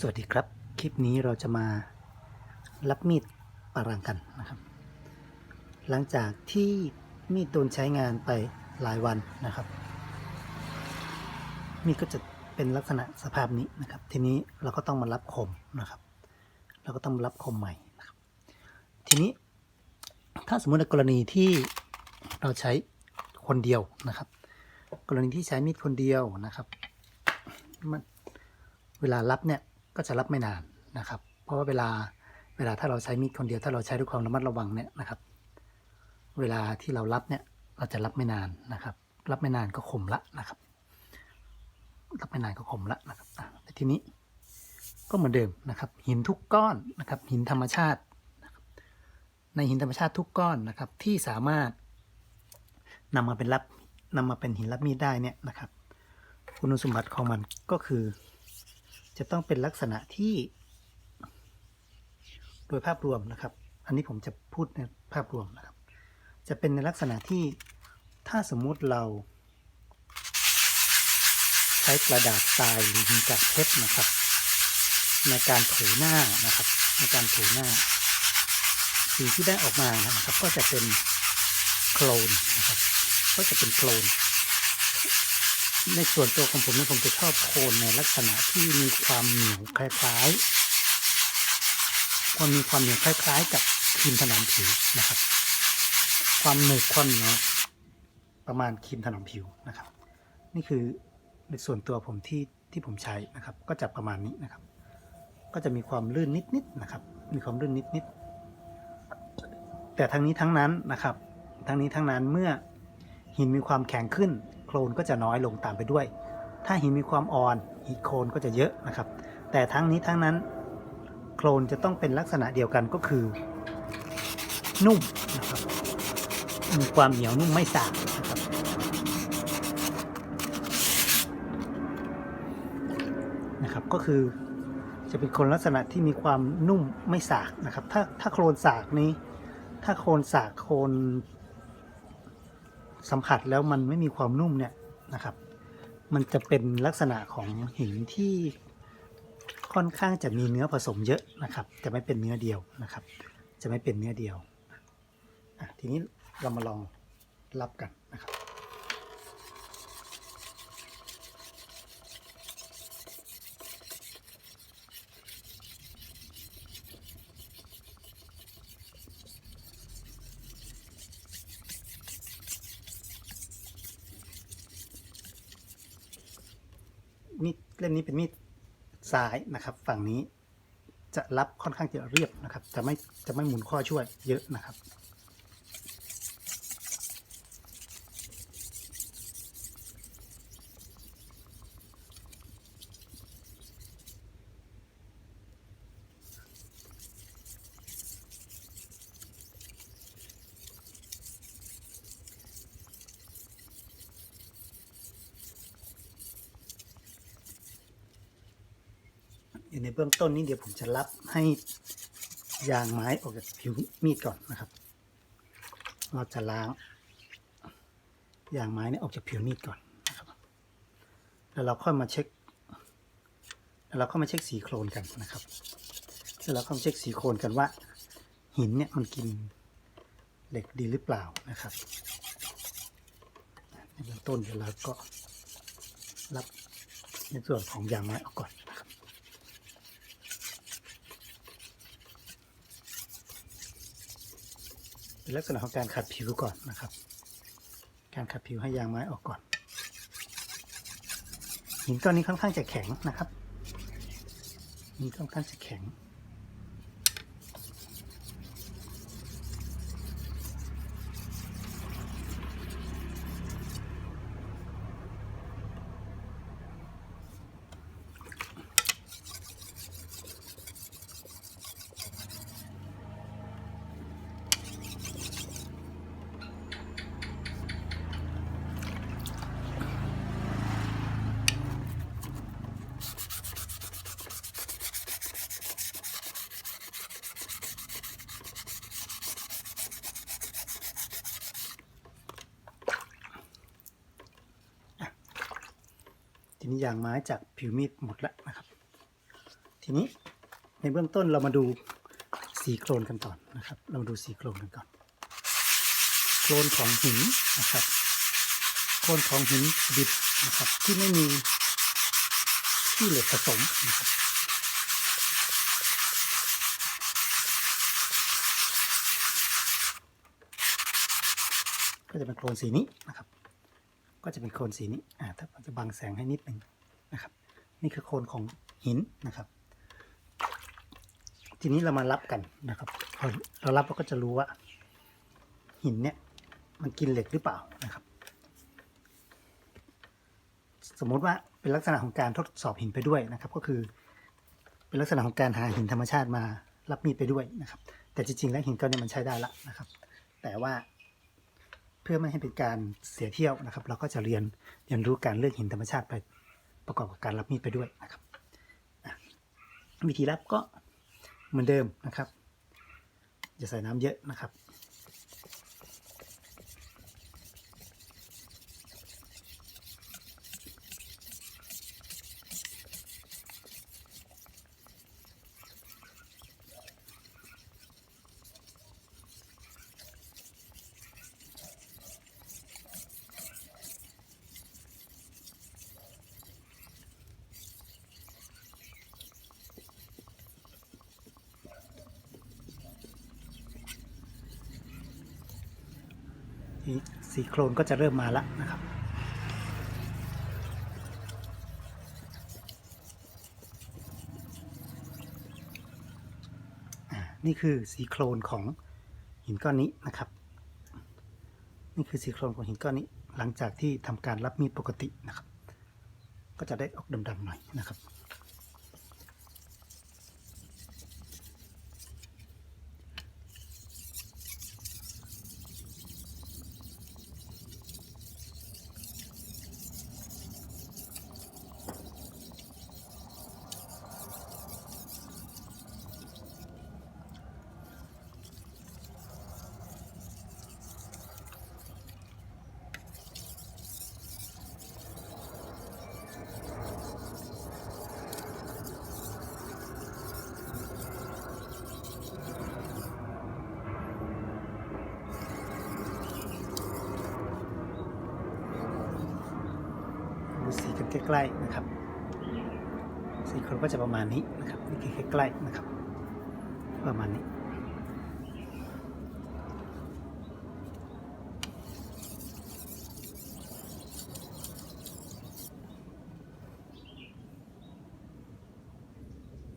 สวัสดีครับ คลิปนี้เราจะมารับมีดปารังกันนะครับ หลังจากที่มีดโดนใช้งานไปหลายวันนะครับ มีดก็จะเป็นลักษณะสภาพนี้นะครับ ทีนี้เราก็ต้องมารับคมนะครับ เราก็ต้องมารับคมใหม่นะครับ ทีนี้ถ้าสมมติในกรณีที่เราใช้คนเดียวนะครับ กรณีที่ใช้มีดคนเดียวนะครับมันเวลารับเนี่ย ก็จะรับไม่นานนะครับ เพราะว่าเวลาเวลาถ้าเราใช้มีดคนเดียว ถ้าเราใช้ด้วยความระมัดระวังเนี่ยนะครับ เวลาที่เรารับเนี่ยเราจะรับไม่นานนะครับ รับไม่นานก็คมละนะครับ รับไม่นานก็คมละนะครับแต่ทีนี้ก็เหมือนเดิมนะครับ หินทุกก้อนนะครับ หินธรรมชาติ ในหินธรรมชาติทุกก้อนนะครับ ที่สามารถนำมาเป็นรับนำมาเป็นหินรับมีดได้เนี่ยนะครับ คุณสมบัติของมันก็คือ จะต้องเป็นลักษณะที่ โดยภาพรวมนะครับ อันนี้ผมจะพูดในภาพรวมนะครับ จะเป็นในลักษณะที่ถ้าสมมุติเรา ใช้กระดาษทรายหรือหินกากเพชรนะครับ ในการถูหน้านะครับ ในการถูหน้า สิ่งที่ได้ออกมานะครับ ก็จะเป็นโคลนนะครับ ก็จะเป็นโคลน ในส่วนตัวของผมเนี่ยผมจะชอบโคนในลักษณะที่มีความเหนียวคล้ายๆ ความมีความเหนียวคล้าย ๆ กับครีมถนอมผิวนะครับ ความหนึบความเหนียวประมาณครีมถนอมผิวนะครับ นี่คือในส่วนตัวผมที่ที่ผมใช้นะครับ ก็จะประมาณนี้นะครับ ก็จะมีความลื่นนิดๆนะครับ มีความลื่นนิดๆแต่ทั้งนี้ทั้งนั้นนะครับ ทั้งนี้ทั้งนั้นเมื่อหินมีความแข็งขึ้น โคลนก็จะน้อยลงตามไปด้วย ถ้าหินมีความอ่อนหินโคลนก็จะเยอะนะครับ แต่ทั้งนี้ทั้งนั้น โคลนจะต้องเป็นลักษณะเดียวกันก็คือ นุ่มนะครับมีความเหนียวนุ่มไม่สาบนะครับนะครับก็คือจะเป็นคนลักษณะที่มีความนุ่มไม่สากนะครับ ถ้าถ้าโคลนสากนี้ ถ้าโคลนสากโคลน สัมผัสแล้วมันไม่มีความนุ่มเนี่ยนะครับ มันจะเป็นลักษณะของหินที่ค่อนข้างจะมีเนื้อผสมเยอะนะครับ จะไม่เป็นเนื้อเดียวนะครับ จะไม่เป็นเนื้อเดียวทีนี้เรามาลองรับกันนะครับ มีดเล่มนี้เป็นมีดซ้ายนะครับ ฝั่งนี้จะรับค่อนข้างจะเรียบนะครับ จะไม่จะไม่หมุนข้อช่วยเยอะนะครับ ในเบื้องต้นนี้เดี๋ยวผมจะรับให้ยางไม้ออกจากผิวมีดก่อนนะครับ เราจะล้างยางไม้เนี่ยออกจากผิวมีดก่อนนะครับ แล้วเราค่อยมาเช็ค แล้วเราก็มาเช็คสีโครนกันนะครับ แล้วเราก็มาเช็คสีโครนกันว่า หินเนี่ยมันกินเหล็กดีหรือเปล่านะครับ ในเบื้องต้นเดี๋ยวเราก็รับในส่วนของยางไม้ออกก่อนนะครับ เป็นลักษณะของการขัดผิวก่อนนะครับ การขัดผิวให้ยางไม้ออกก่อน หินก้อนนี้ค่อนข้างจะแข็งนะครับหินค่อนข้างจะแข็ง ทีนี้ยางไม้จากผิวมีดหมดแล้วนะครับ ทีนี้ในเบื้องต้นเรามาดูสีโครนกันก่อนนะครับ เรามาดูสีโครนกันก่อน โครนของหินนะครับ โครนของหินดิบนะครับที่ไม่มีที่เหล็กผสมนะครับก็จะเป็นโครนสีนี้นะครับ ก็จะเป็นโคนสีนี้อ่าถ้าจะบังแสงให้นิดหนึ่งนะครับ นี่คือโคนของหินนะครับ ทีนี้เรามารับกันนะครับพอเรารับเราก็จะรู้ว่า หินเนี่ยมันกินเหล็กหรือเปล่านะครับ สมมุติว่าเป็นลักษณะของการทดสอบหินไปด้วยนะครับ ก็คือ เป็นลักษณะของการหาหินธรรมชาติมารับมีดไปด้วยนะครับ แต่จริงๆแล้วหินก้อนเนี้มันใช้ได้ละนะครับ แต่ว่า เพื่อไม่ให้เป็นการเสียเที่ยวนะครับ เราก็จะเรียนเรียนรู้การเลือกหินธรรมชาติไปประกอบกับการรับมีดไปด้วยนะครับวิธีรับก็เหมือนเดิมนะครับอย่าใส่น้ำเยอะนะครับ สีโครนก็จะเริ่มมาแล้วนะครับอ่านี่คือสีโครนของหินก้อนนี้นะครับ นี่คือสีโครนของหินก้อนนี้หลังจากที่ทำการรับมีดปกตินะครับ ก็จะได้ออกดำๆหน่อยนะครับ ดูสีกัน ใกล้ๆนะครับสีโคนก็จะประมาณนี้นะครับนี่คือใกล้ๆนะครับ ประมาณนี้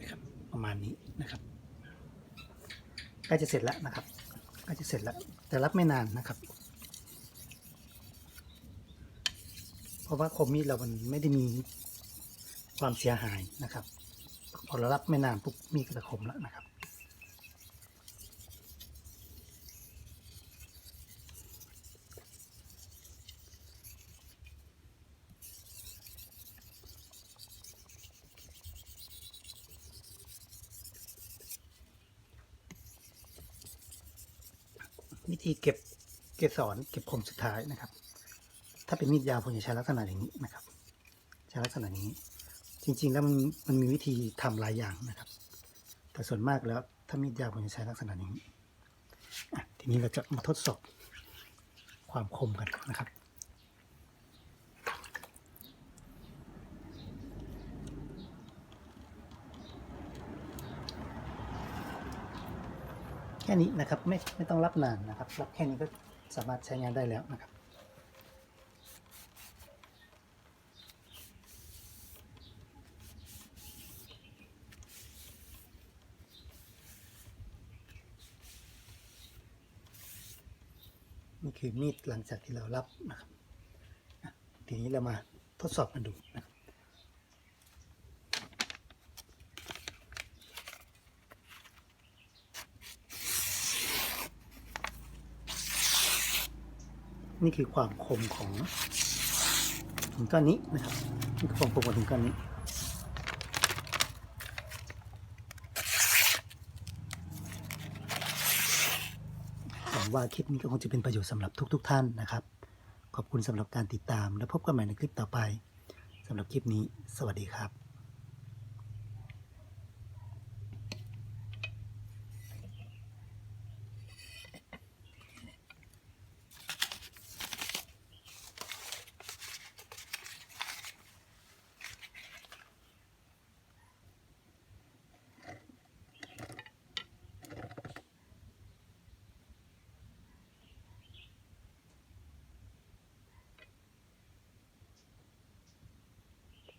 นะครับประมาณนี้นะครับใกล้จะเสร็จแล้วนะครับใกล้จะเสร็จแล้วแต่รับไม่นานนะครับ เพราะว่าคมมีดเรามันไม่ได้มีความเสียหายนะครับ พอเรารับไม่นานปุ๊บมีดก็จะคมแล้วนะครับ วิธีเก็บเกสรเก็บคมสุดท้ายนะครับ ถ้าเป็นมีดยาวผมจะใช้ลักษณะอย่างนี้นะครับ ใช้ลักษณะนี้ จริง ๆ แล้วมันมันมีวิธีทำหลายอย่างนะครับ แต่ส่วนมากแล้วถ้ามีดยาวผมจะใช้ลักษณะอย่างนี้ทีนี้เราจะมาทดสอบความคมกันนะครับแค่นี้นะครับไม่ไม่ต้องรับนานนะครับ รับแค่นี้ก็สามารถใช้งานได้แล้วนะครับ คือมีดหลังจากที่เรารับนะครับทีนี้เรามาทดสอบกันดูนะครับนี่คือความคมของหินก้อนนี้นะครับนี่คือความคมของหินก้อนนี้ งว่าคลิปนี้ก็คงจะเป็นประโยชน์สำหรับทุกๆท่านนะครับ ขอบคุณสำหรับการติดตามและพบกันใหม่ในคลิปต่อไปสำหรับคลิปนี้ สวัสดีครับ